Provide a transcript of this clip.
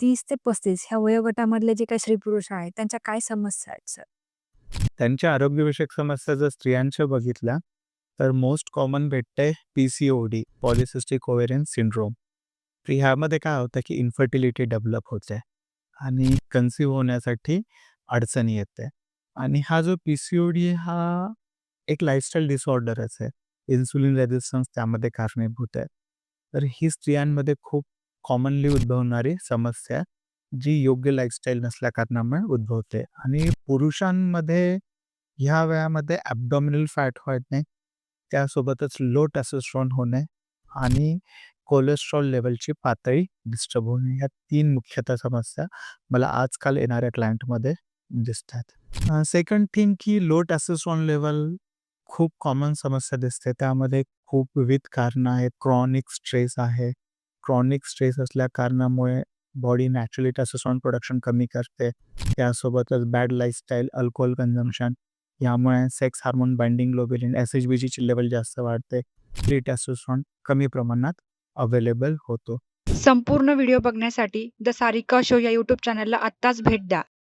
तीस ते 35 ह्या वयोगटामधले जे काही स्त्री-पुरुष आहेत, त्यांच्या काय समस्या आहेत सर? त्यांच्या आरोग्यविषयक समस्या जर स्त्रियांच्या बघितल्या, तर मोस्ट कॉमन भेटते पी-सी-ओ-डी, पॉलिसिस्टिक ओव्हेरियन सिंड्रोम. तर ह्यामध्ये काय होतं, की इन्फर्टिलिटी डेव्हलप होते आणि कन्सिव्ह होण्यासाठी अडचणी येते आणि हा जो पी-सी-ओ-डी हा एक लाईफस्टाईल डिसऑर्डरच आहे. इन्सुलिन रेझिस्टन्स त्यामध्ये कारणीभूत आहे. तर ही स्त्रियांमध्ये खूप कॉमनली उद्भवणारी समस्या जी योग्य लाईफस्टाईल नसल्या कारणामुळे उद्भवते आणि पुरुषांमध्ये ह्या वयामध्ये ॲबडॉमिनल फॅट वाढणे, त्यासोबतच लो टॅसेस्ट्रॉन होणे आणि कोलेस्ट्रॉल लेवलची पातळी डिस्टर्ब होणे, या तीन मुख्यतः समस्या मला आजकाल येणाऱ्या क्लायंटमध्ये दिसतात. सेकंड थिंग की लो टॅसेस्ट्रॉन लेवल खूप कॉमन समस्या दिसते. त्यामध्ये खूप विविध कारणं आहेत. क्रॉनिक स्ट्रेस आहे. क्रॉनिक स्ट्रेस असल्या कारणामुळे बॉडी नॅचरली टॅसोसॉन प्रोडक्शन कमी करते. त्यासोबतच बॅड लाईफस्टाईल, अल्कोहल कन्झम्पशन यामुळे सेक्स हार्मोन बाइंडिंग ग्लोबिलिन एस-एच-बी-जीची जास्त वाढते. फ्री टॅसोसॉन कमी प्रमाणात अवेलेबल होतो. संपूर्ण व्हिडिओ बघण्यासाठी द सारिका शो या यूट्यूब चॅनलला आत्ताच भेट द्या.